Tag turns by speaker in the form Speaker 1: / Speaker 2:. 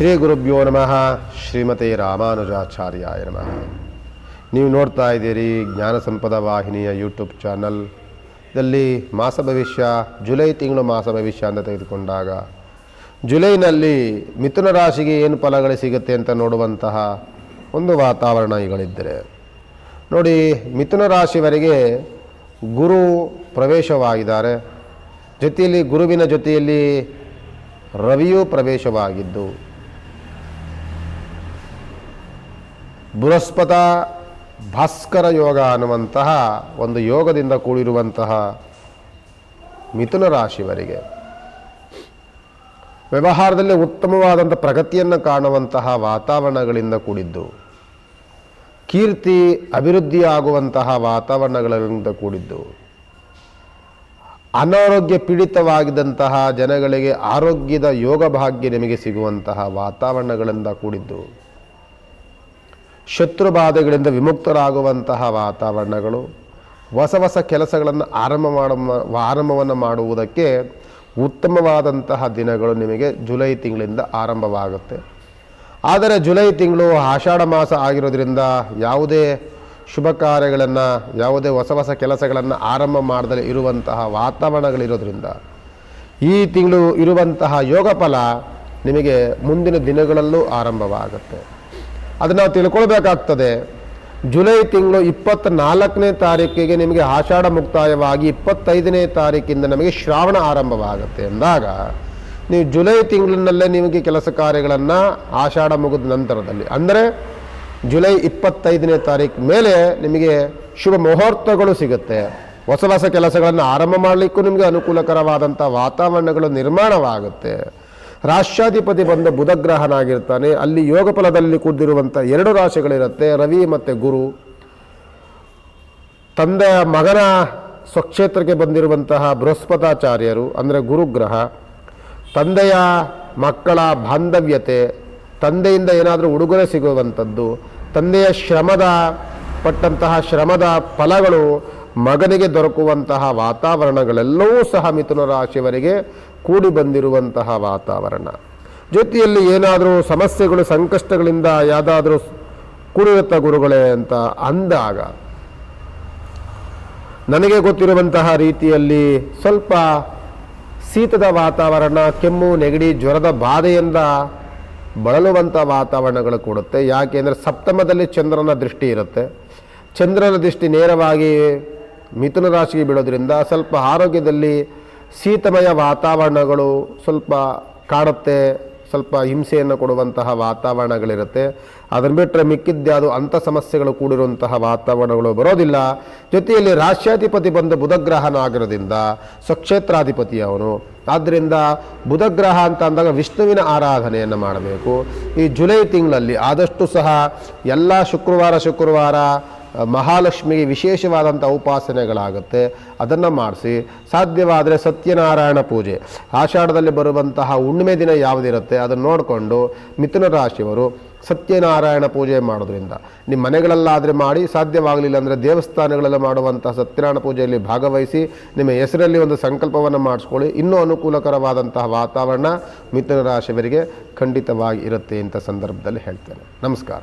Speaker 1: ಶ್ರೀ ಗುರುಭ್ಯೋ ನಮಃ. ಶ್ರೀಮತಿ ರಾಮಾನುಜಾಚಾರ್ಯಾಯ ನಮಃ. ನೀವು ನೋಡ್ತಾ ಇದ್ದೀರಿ ಜ್ಞಾನ ಸಂಪದ ವಾಹಿನಿಯ ಯೂಟ್ಯೂಬ್ ಚಾನಲ್. ಇದರಲ್ಲಿ ಮಾಸ ಭವಿಷ್ಯ, ಜುಲೈ ತಿಂಗಳು ಮಾಸ ಭವಿಷ್ಯ ಅಂತ ತೆಗೆದುಕೊಂಡಾಗ, ಜುಲೈನಲ್ಲಿ ಮಿಥುನ ರಾಶಿಗೆ ಏನು ಫಲಗಳು ಸಿಗುತ್ತೆ ಅಂತ ನೋಡುವಂತಹ ಒಂದು ವಾತಾವರಣ ಈಗಳಿದ್ದರೆ ನೋಡಿ, ಮಿಥುನ ರಾಶಿವರೆಗೆ ಗುರು ಪ್ರವೇಶವಾಗಿದ್ದಾರೆ. ಜೊತೆಯಲ್ಲಿ ಗುರುವಿನ ಜೊತೆಯಲ್ಲಿ ರವಿಯೂ ಪ್ರವೇಶವಾಗಿದ್ದು ಬೃಹಸ್ಪತ ಭಾಸ್ಕರ ಯೋಗ ಅನ್ನುವಂತಹ ಒಂದು ಯೋಗದಿಂದ ಕೂಡಿರುವಂತಹ ಮಿಥುನ ರಾಶಿವರಿಗೆ ವ್ಯವಹಾರದಲ್ಲಿ ಉತ್ತಮವಾದಂಥ ಪ್ರಗತಿಯನ್ನು ಕಾಣುವಂತಹ ವಾತಾವರಣಗಳಿಂದ ಕೂಡಿದ್ದು, ಕೀರ್ತಿ ಅಭಿವೃದ್ಧಿಯಾಗುವಂತಹ ವಾತಾವರಣಗಳಿಂದ ಕೂಡಿದ್ದು, ಅನಾರೋಗ್ಯ ಪೀಡಿತವಾಗಿದ್ದಂತಹ ಜನಗಳಿಗೆ ಆರೋಗ್ಯದ ಯೋಗ ಭಾಗ್ಯ ನಿಮಗೆ ಸಿಗುವಂತಹ ವಾತಾವರಣಗಳಿಂದ ಕೂಡಿದ್ದು. ಶತ್ರು ಬಾಧೆಗಳಿಂದ ವಿಮುಕ್ತರಾಗುವಂತಹ ವಾತಾವರಣಗಳು, ಹೊಸ ಹೊಸ ಕೆಲಸಗಳನ್ನು ಆರಂಭ ಮಾಡುವ ಆರಂಭವನ್ನು ಮಾಡುವುದಕ್ಕೆ ಉತ್ತಮವಾದಂತಹ ದಿನಗಳು ನಿಮಗೆ ಜುಲೈ ತಿಂಗಳಿಂದ ಆರಂಭವಾಗುತ್ತೆ. ಆದರೆ ಜುಲೈ ತಿಂಗಳು ಆಷಾಢ ಮಾಸ ಆಗಿರೋದ್ರಿಂದ ಯಾವುದೇ ಶುಭ ಕಾರ್ಯಗಳನ್ನು, ಯಾವುದೇ ಹೊಸ ಹೊಸ ಕೆಲಸಗಳನ್ನು ಆರಂಭ ಮಾಡದಲ್ಲಿ ಇರುವಂತಹ ವಾತಾವರಣಗಳಿರೋದ್ರಿಂದ ಈ ತಿಂಗಳು ಇರುವಂತಹ ಯೋಗ ಫಲ ನಿಮಗೆ ಮುಂದಿನ ದಿನಗಳಲ್ಲೂ ಆರಂಭವಾಗುತ್ತೆ. ಅದನ್ನು ನಾವು ತಿಳ್ಕೊಳ್ಬೇಕಾಗ್ತದೆ. ಜುಲೈ ತಿಂಗಳು ಇಪ್ಪತ್ತ ನಾಲ್ಕನೇ ತಾರೀಕಿಗೆ ನಿಮಗೆ ಆಷಾಢ ಮುಕ್ತಾಯವಾಗಿ ಇಪ್ಪತ್ತೈದನೇ ತಾರೀಕಿಂದ ನಮಗೆ ಶ್ರಾವಣ ಆರಂಭವಾಗುತ್ತೆ ಅಂದಾಗ, ನೀವು ಜುಲೈ ತಿಂಗಳಿನಲ್ಲೇ ನಿಮಗೆ ಕೆಲಸ ಕಾರ್ಯಗಳನ್ನು ಆಷಾಢ ಮುಗಿದ ನಂತರದಲ್ಲಿ, ಅಂದರೆ ಜುಲೈ ಇಪ್ಪತ್ತೈದನೇ ತಾರೀಕು ಮೇಲೆ ನಿಮಗೆ ಶುಭ ಮುಹೂರ್ತಗಳು ಸಿಗುತ್ತೆ. ಹೊಸ ಹೊಸ ಕೆಲಸಗಳನ್ನು ಆರಂಭ ಮಾಡಲಿಕ್ಕೂ ನಿಮಗೆ ಅನುಕೂಲಕರವಾದಂಥ ವಾತಾವರಣಗಳು ನಿರ್ಮಾಣವಾಗುತ್ತೆ. ರಾಷ್ಟ್ರಾಧಿಪತಿ ಬಂದ ಬುಧಗ್ರಹನಾಗಿರ್ತಾನೆ. ಅಲ್ಲಿ ಯೋಗ ಫಲದಲ್ಲಿ ಕೂದಿರುವಂಥ ಎರಡು ರಾಶಿಗಳಿರುತ್ತೆ. ರವಿ ಮತ್ತು ಗುರು. ತಂದೆಯ ಮಗನ ಸ್ವಕ್ಷೇತ್ರಕ್ಕೆ ಬಂದಿರುವಂತಹ ಬೃಹಸ್ಪತಾಚಾರ್ಯರು, ಅಂದರೆ ಗುರುಗ್ರಹ. ತಂದೆಯ ಮಕ್ಕಳ ಬಾಂಧವ್ಯತೆ, ತಂದೆಯಿಂದ ಏನಾದರೂ ಉಡುಗೊರೆ ಸಿಗುವಂಥದ್ದು ತಂದೆಯ ಶ್ರಮದ ಪಟ್ಟಂತಹ ಶ್ರಮದ ಫಲಗಳು ಮಗನಿಗೆ ದೊರಕುವಂತಹ ವಾತಾವರಣಗಳೆಲ್ಲವೂ ಸಹ ಮಿಥುನ ರಾಶಿಯವರಿಗೆ ಕೂಡಿ ಬಂದಿರುವಂತಹ ವಾತಾವರಣ. ಜೊತೆಯಲ್ಲಿ ಏನಾದರೂ ಸಮಸ್ಯೆಗಳು, ಸಂಕಷ್ಟಗಳಿಂದ ಯಾವುದಾದ್ರೂ ಕೂಡಿರುತ್ತ ಗುರುಗಳೇ ಅಂತ ಅಂದಾಗ, ನನಗೆ ಗೊತ್ತಿರುವಂತಹ ರೀತಿಯಲ್ಲಿ ಸ್ವಲ್ಪ ಶೀತದ ವಾತಾವರಣ, ಕೆಮ್ಮು, ನೆಗಡಿ, ಜ್ವರದ ಬಾಧೆಯಿಂದ ಬಳಲುವಂಥ ವಾತಾವರಣಗಳು ಕೊಡುತ್ತೆ. ಯಾಕೆಂದರೆ ಸಪ್ತಮದಲ್ಲಿ ಚಂದ್ರನ ದೃಷ್ಟಿ ಇರುತ್ತೆ. ಚಂದ್ರನ ದೃಷ್ಟಿ ನೇರವಾಗಿ ಮಿಥುನ ರಾಶಿಗೆ ಬೀಳೋದ್ರಿಂದ ಸ್ವಲ್ಪ ಆರೋಗ್ಯದಲ್ಲಿ ಶೀತಮಯ ವಾತಾವರಣಗಳು ಸ್ವಲ್ಪ ಕಾಡುತ್ತೆ, ಸ್ವಲ್ಪ ಹಿಂಸೆಯನ್ನು ಕೊಡುವಂತಹ ವಾತಾವರಣಗಳಿರುತ್ತೆ. ಅದನ್ನು ಬಿಟ್ಟರೆ ಮಿಕ್ಕಿದ್ಯಾವುದು ಅಂಥ ಸಮಸ್ಯೆಗಳು ಕೂಡಿರುವಂತಹ ವಾತಾವರಣಗಳು ಬರೋದಿಲ್ಲ. ಜೊತೆಯಲ್ಲಿ ರಾಷ್ಟ್ರಾಧಿಪತಿ ಬಂದ ಬುಧಗ್ರಹನಾಗಿರೋದ್ರಿಂದ ಸ್ವಕ್ಷೇತ್ರಾಧಿಪತಿ ಅವನು ಆದ್ದರಿಂದ ಬುಧಗ್ರಹ ಅಂತ ಅಂದಾಗ ವಿಷ್ಣುವಿನ ಆರಾಧನೆಯನ್ನು ಮಾಡಬೇಕು. ಈ ಜುಲೈ ತಿಂಗಳಲ್ಲಿ ಆದಷ್ಟು ಸಹ ಎಲ್ಲ ಶುಕ್ರವಾರ ಶುಕ್ರವಾರ ಮಹಾಲಕ್ಷ್ಮಿಗೆ ವಿಶೇಷವಾದಂಥ ಉಪಾಸನೆಗಳಾಗುತ್ತೆ. ಅದನ್ನು ಮಾಡಿಸಿ, ಸಾಧ್ಯವಾದರೆ ಸತ್ಯನಾರಾಯಣ ಪೂಜೆ. ಆಷಾಢದಲ್ಲಿ ಬರುವಂತಹ ಹುಣ್ಣಿಮೆ ದಿನ ಯಾವುದಿರುತ್ತೆ, ಅದನ್ನು ನೋಡಿಕೊಂಡು ಮಿಥುನ ರಾಶಿಯವರು ಸತ್ಯನಾರಾಯಣ ಪೂಜೆ ಮಾಡೋದ್ರಿಂದ. ನಿಮ್ಮ ಮನೆಗಳಲ್ಲಾದರೆ ಮಾಡಿ, ಸಾಧ್ಯವಾಗಲಿಲ್ಲ ಅಂದರೆ ದೇವಸ್ಥಾನಗಳಲ್ಲಿ ಮಾಡುವಂಥ ಸತ್ಯನಾರಾಯಣ ಪೂಜೆಯಲ್ಲಿ ಭಾಗವಹಿಸಿ, ನಿಮ್ಮ ಹೆಸರಲ್ಲಿ ಒಂದು ಸಂಕಲ್ಪವನ್ನು ಮಾಡಿಸ್ಕೊಳ್ಳಿ. ಇನ್ನೂ ಅನುಕೂಲಕರವಾದಂತಹ ವಾತಾವರಣ ಮಿಥುನ ರಾಶಿಯವರಿಗೆ ಖಂಡಿತವಾಗಿ ಇರುತ್ತೆ ಇಂಥ ಸಂದರ್ಭದಲ್ಲಿ ಹೇಳ್ತೇನೆ. ನಮಸ್ಕಾರ.